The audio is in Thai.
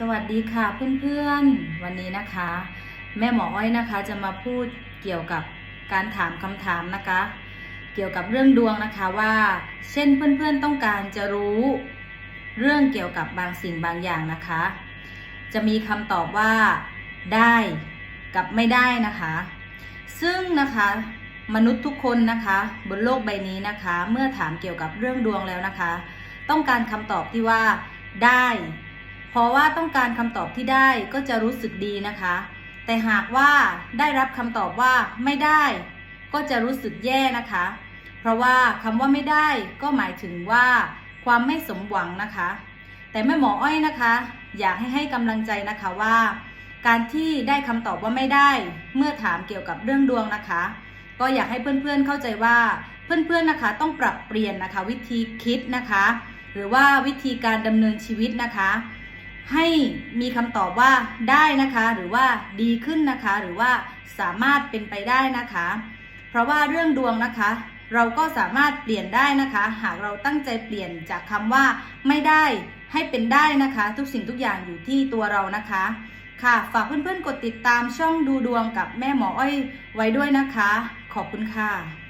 สวัสดีค่ะเพื่อนๆ วันนี้นะคะ แม่หมออ้อยนะคะจะมาพูดเกี่ยวกับการถามคำถามนะคะ เกี่ยวกับเรื่องดวงนะคะว่า เช่นเพื่อนๆต้องการจะรู้เรื่องเกี่ยวกับบางสิ่งบางอย่างนะคะ จะมีคำตอบว่าได้กับไม่ได้นะคะ ซึ่งนะคะมนุษย์ทุกคนนะคะ บนโลกใบนี้นะคะ เมื่อถามเกี่ยวกับเรื่องดวงแล้วนะคะ ต้องการคำตอบที่ว่าได้ เพราะว่าต้องการคำตอบที่ได้ก็จะรู้สึกดีนะคะ แต่หากว่าได้รับคำตอบว่าไม่ได้ ก็จะรู้สึกแย่นะคะ เพราะว่าคำว่าไม่ได้ก็หมายถึงว่า ความไม่สมหวังนะคะ แต่แม่หมออ้อยนะคะ อยากให้ให้กำลังใจนะคะว่า การที่ได้คำตอบว่าไม่ได้ เมื่อถามเกี่ยวกับเรื่องดวงนะคะ ก็อยากให้เพื่อนๆเข้าใจว่าเพื่อนๆนะคะ ต้องปรับเปลี่ยนนะคะ วิธีคิดนะคะ หรือว่าวิธีการดำเนินชีวิตนะคะ ให้มีคำตอบว่าได้นะคะ หรือว่าดีขึ้นนะคะ หรือว่าสามารถเป็นไปได้นะคะ เพราะว่าเรื่องดวงนะคะ เราก็สามารถเปลี่ยนได้นะคะ หากเราตั้งใจเปลี่ยนจากคำว่าไม่ได้ให้เป็นได้นะคะ ทุกสิ่งทุกอย่างอยู่ที่ตัวเรานะคะ ค่ะฝากเพื่อนๆกดติดตามช่องดูดวงกับแม่หมออ้อยไว้ด้วยนะคะ ขอบคุณค่ะ